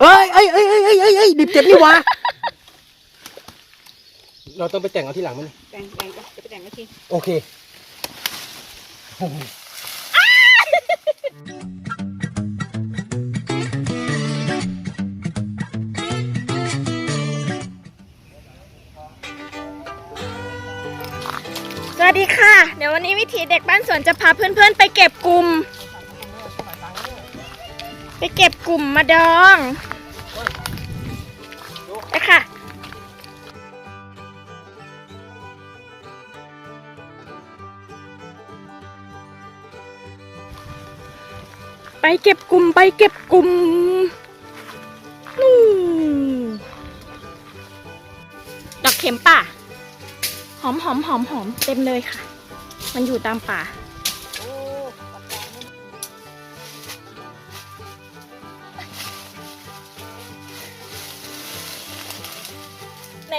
เอ้ยเอ้ยเอ้ยเอ้ยเอ้ยเอ้ยเอ้ยดิบเจ็บนี่หวะเราต้องไปแต่งเอาที่หลังมันยแต่งแต่งก็จะไปแต่งก็ทีโอเคสวัสดีค่ะ เดี๋ยววันนี้วิถีเด็กบ้านสวนจะพาเพื่อนๆไปเก็บกลุ่ม ไปเก็บกลุ่มมาดองไปค่ะ ไปเก็บกลุ่มไปเก็บกลุ่มนู่ดอกเข็มป่า หอมหอมหอมหอมเต็มเลยค่ะ มันอยู่ตามป่า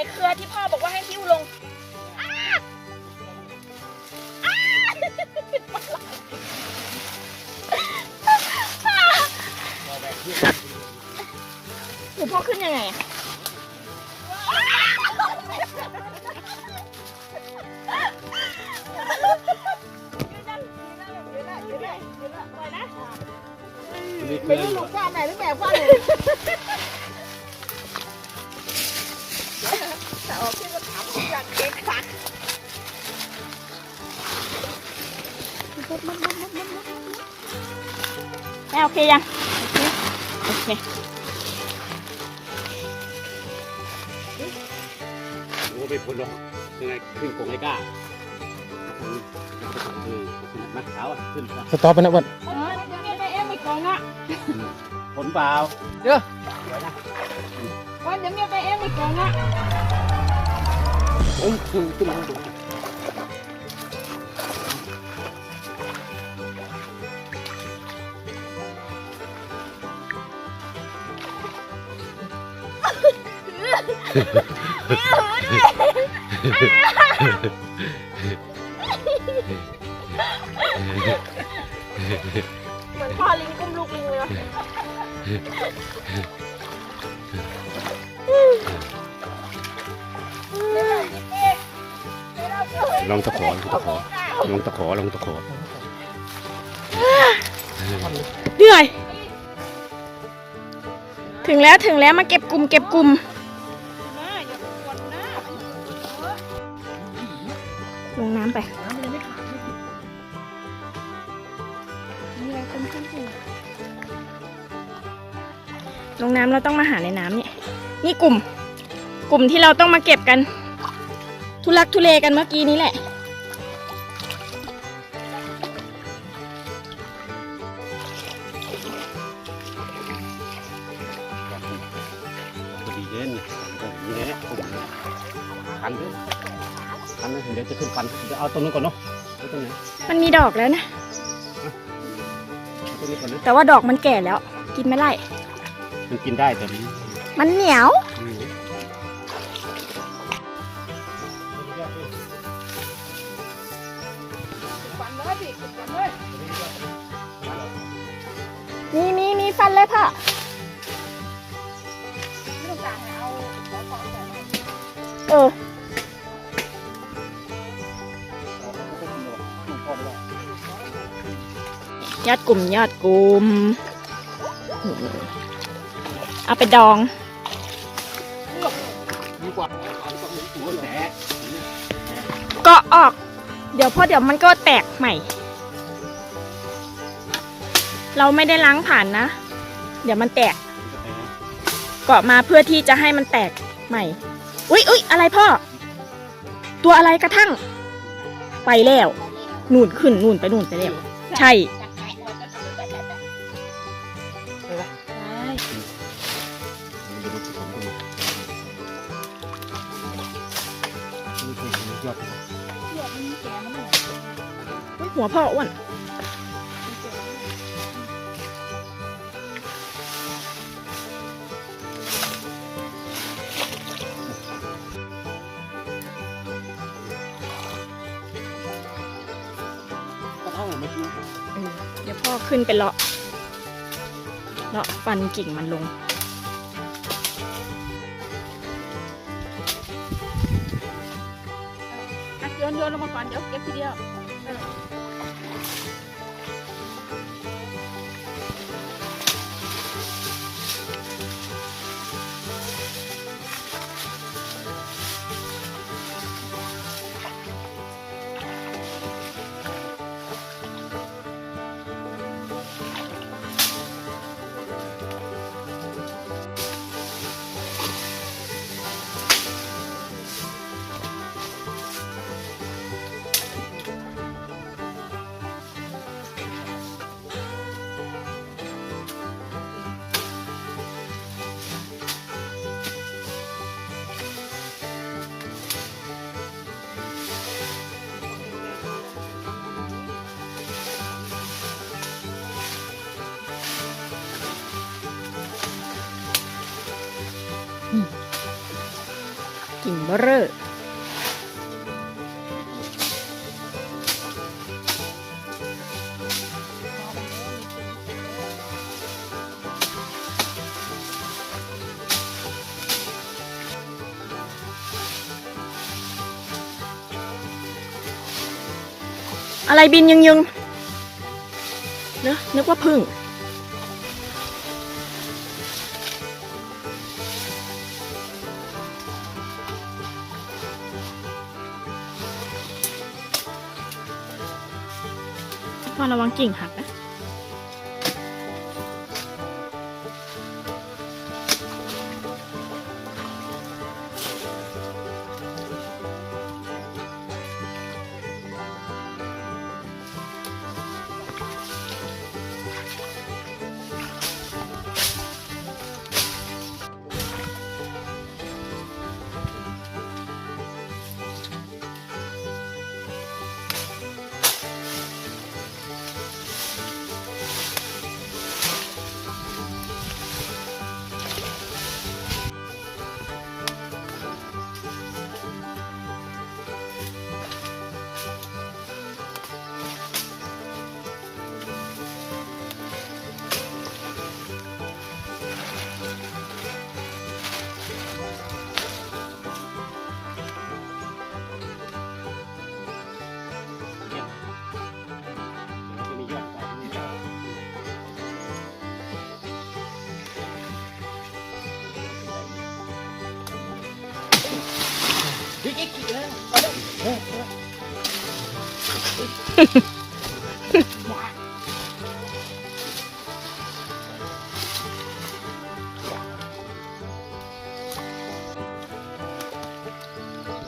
เครือที่พ่อบอกว่าให้หิ้วลงอ้าอ้าหนูพ่อขึ้นยังไงอะไม่รู้ลูกฟ้าไหนหรือแบบฟ้าไหนามอยากเค้กฟักแม่โอเคยังโอเคโอ้ไปพ้นหรอกยังไงขึ้นกงไอ้ก้าคือนักสาวอะขึ้นสต็อปไปนะอ้วันเออเดี๋ยวแม่ไปเอ็มไปกองอะผลเปล่าเดี๋ยววันเดี๋ยวแม่ไปเอ็มไปกองอะ โอ้ยขึ้นขึ้นมาดูเหมือนพ่อลิงกุ้มลูกลิงเลยวะ ลองตะขอลองตะขอลองตะขอลองตะขอเหนื่อย ถึงแล้วถึงแล้วมาเก็บกลุ่มเก็บกลุ่มนะอย่าปวดนะลงน้ำไปน้ำมันยังไม่ขาดเลยมีอะไรคนขึ้นอยู่ลงน้ำเราต้องมาหาในน้ำนี่นี่กลุ่ม กลุ่มที่เราต้องมาเก็บกัน ทุลักทุเลกันเมื่อกี้นี้แหละ พอดีเย็นนี่แหละคันด้วยคันนะเดี๋ยวจะขึ้นฟันเดี๋ยวเอาตรงนู้นก่อนเนาะเอาตรงไหนมันมีดอกแล้วนะ เอาตรงนี้ก่อนนะแต่ว่าดอกมันแก่แล้ว กินไม่ได้ มันกินได้แต่มันมันเหนียว ฟันเลยพ่อเออยเออยอดกลุ่มยอดกลุ่มเอาไปดองก็ออก เดี๋ยวพอเดี๋ยวมันก็แตกใหม่ เราไม่ได้ล้างผ่านนะ เดี๋ยวมันแตกเกาะมาเพื่อที่จะให้มันแตกใหม่ อุ๊ยอุ๊ยอะไรพ่อ ตัวอะไรกระทั่ง ไปแล้วนู่นขึ้นนู่นไปนู่นไปแล้วใช่อดอุ๊ยหัวพ่ออ้วน ขึ้นไปเลาะเลาะฟันกิ่งมันลงโยนโยนลงมาก่อนเดี๋ยวเก็บทีเดียว กิ่งเบ้อเร่ออะไรบินยึงยึงเนอะนึกว่าพึ่ง ระวังกิ่งหักนะจะ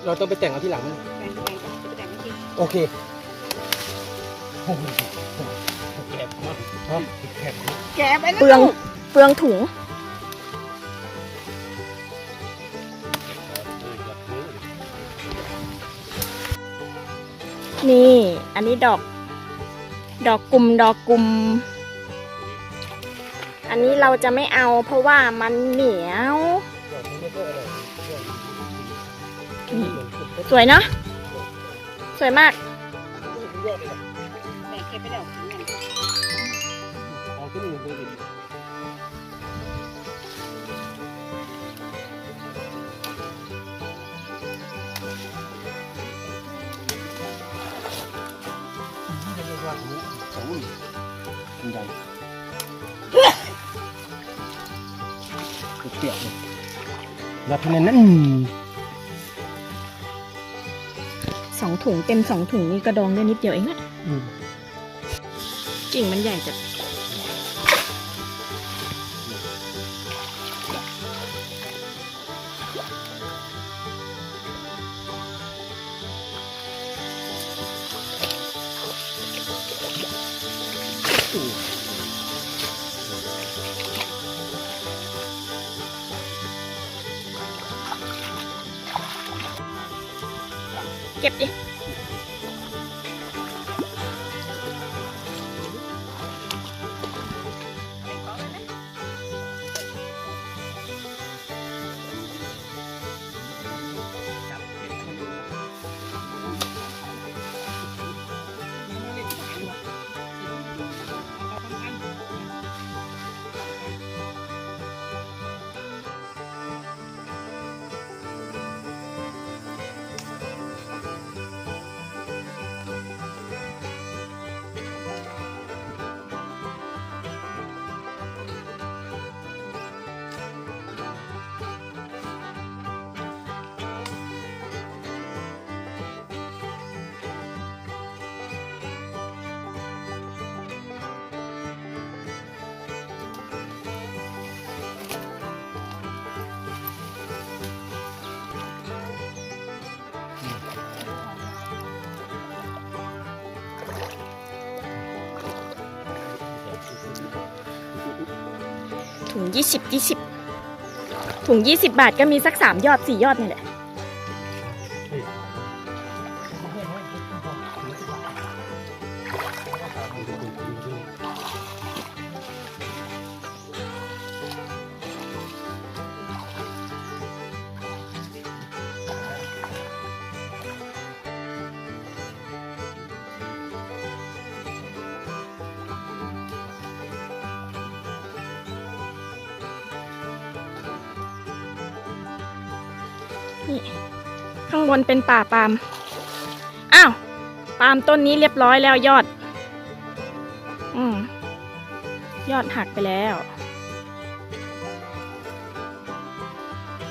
เราต้องไปแต่งเอาที่หลังมันแบ่งแบ่งจะไปแต่งไม่กินโอเคแก็บมากแก็บมากแกะไปนะเปลืองเปลืองถุง นี่ อันนี้ดอก ดอกกลุ่มดอกกลุ่ม อันนี้เราจะไม่เอาเพราะว่ามันเหนียวสวยเนาะสวยมาก รับเงินนั่นสองถุงเต็มสองถุงนี่กระดองได้นิดเดียวเองนะอืมกิ่งมันใหญ่จัด เก็บดิ ถุงยี่สิบยี่สิบถุงยี่สิบบาทก็มีสักสามยอดสี่ยอดนี่แหละ นี่ ข้างบนเป็นป่าปาล์มอ้าวปาล์มต้นนี้เรียบร้อยแล้วยอด อืมยอดหักไปแล้ว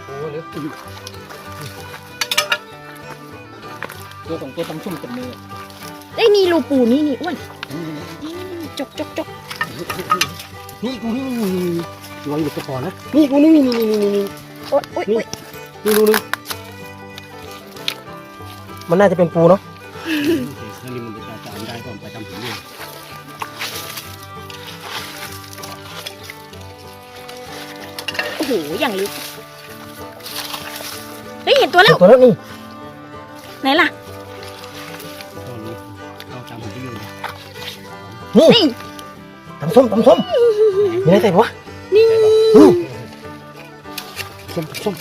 โอ้เหลือตัวสองตัวตำชุ่มกับมือไอ้ยนี่รูปูนี่นี่อ้วนนี่นี่นี่จกจกจกนี่กูนี่นี่นี่นี่ระวังหลุดกระป๋อนะนี่กูนี่นี่นี่นี่นี่นี่โอ๊ยโอ๊ยโอ๊ยนี่ดูนึง มันน่าจะเป็นปูเนาะถ้านี่มันจะจานได้ก็ไปทำถึงนี่โอ้โหอย่างลึกเฮ้ยเห็นตัวแล้วตัวนั้นนี่ไหนล่ะก็รู้เราจำถึงที่นี่นี่นี่ตำส้มตำส้มมีอะไรใส่ปะวะนี่อืมส้มส้ม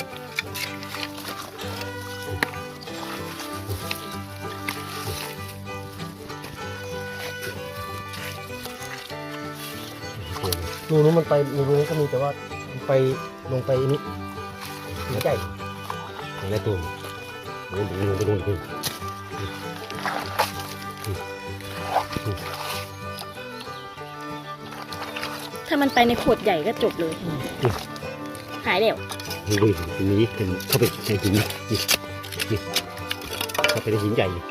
รูนู้นมันไปรูนี้ก็มีแต่ว่ามันไปลงไปนี่หัวใจในตัวดูดูดูดูดูถ้ามันไปในโขดใหญ่ก็จบเลย หายเดี๋ยวดูดูตรงนี้เป็นเข้าไปในหินนี่นี่เข้าไปในหินใหญ่นี่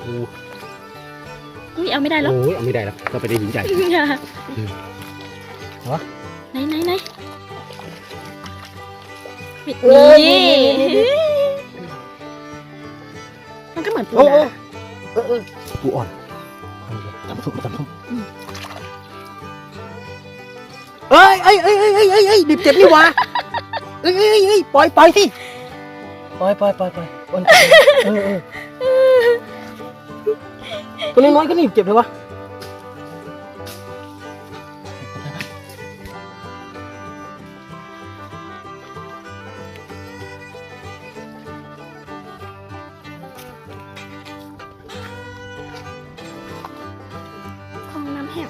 โอ้อุ้ยเอาไม่ได้แล้วโอ้ยเอาไม่ได้แล้วเข้าไปในหินใหญ่อย่าวะไหนไหนไหนปิดเอ้ยนี่นี่นี่นี่มันก็เหมือนปูโอ้โอ้นาเออเออปูอ่อนตำส้มตำส้มเอ้ยเอ้ยเอ้ยเอ้ยเอ้ยเอ้ยเอ้ยดิบเจ็บนี่หวะเอ้ยเอ้ยเอ้ยเอ้ยปล่อยปล่อยสิปล่อยปล่อยปล่อยปล่อยอ่อนเออเออ ตัวน้อยๆก็หนีบเจ็บเลยวะของน้ำแห้ง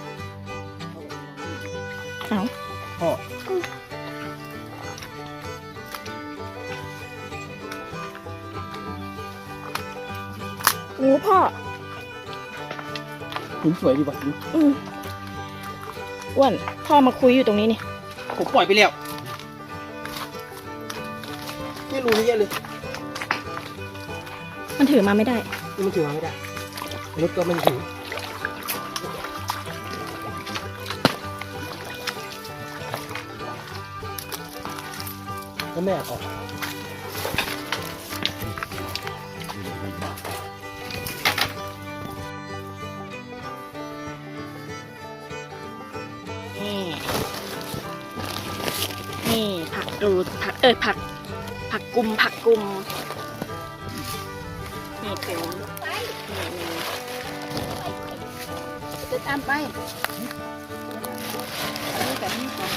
เอาพ่อ หินสวยดีว่ะอืมอ้วนพ่อมาคุยอยู่ตรงนี้นี่ผมปล่อยไปแล้วไม่รู้นี่เยอะเลยมันถือมาไม่ได้นี่มันถือมาไม่ได้รถก็ไม่ถือแล้วแม่ออก ผักดูผักเออผัก ผักกุมผักกุมนี่เป็นนี่นี่จะตามไปนี่แบบนี้ก่อน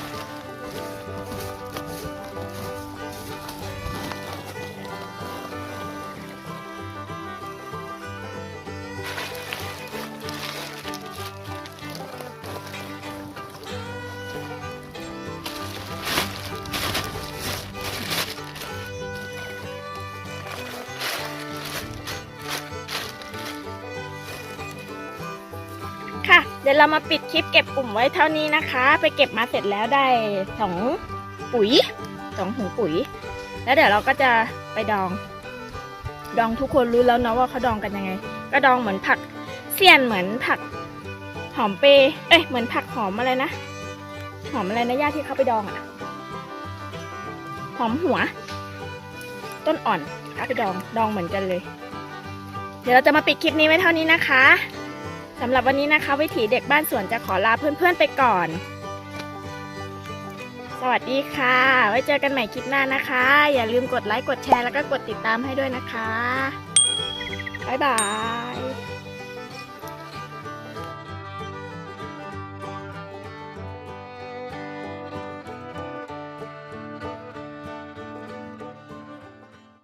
เดี๋ยวเรามาปิดคลิปเก็บกลุ่มไว้เท่านี้นะคะ ไปเก็บมาเสร็จแล้วได้สองปุ๋ยสองถุงปุ๋ย แล้วเดี๋ยวเราก็จะไปดอง ดองทุกคนรู้แล้วเนาะว่าเขาดองกันยังไง ก็ดองเหมือนผักเสี้ยนเหมือนผักหอมเปเอ้ยเหมือนผักหอมอะไรนะ หอมอะไรนะย่าที่เขาไปดองอะหอมหัว ต้นอ่อนเอาไปดอง ดองเหมือนกันเลย เดี๋ยวเราจะมาปิดคลิปนี้ไว้เท่านี้นะคะ สำหรับวันนี้นะคะวิถีเด็กบ้านสวนจะขอลาเพื่อนๆไปก่อน สวัสดีค่ะ ไว้เจอกันใหม่คลิปหน้านะคะ อย่าลืมกดไลค์กดแชร์แล้วก็กดติดตามให้ด้วยนะคะ บ๊ายบาย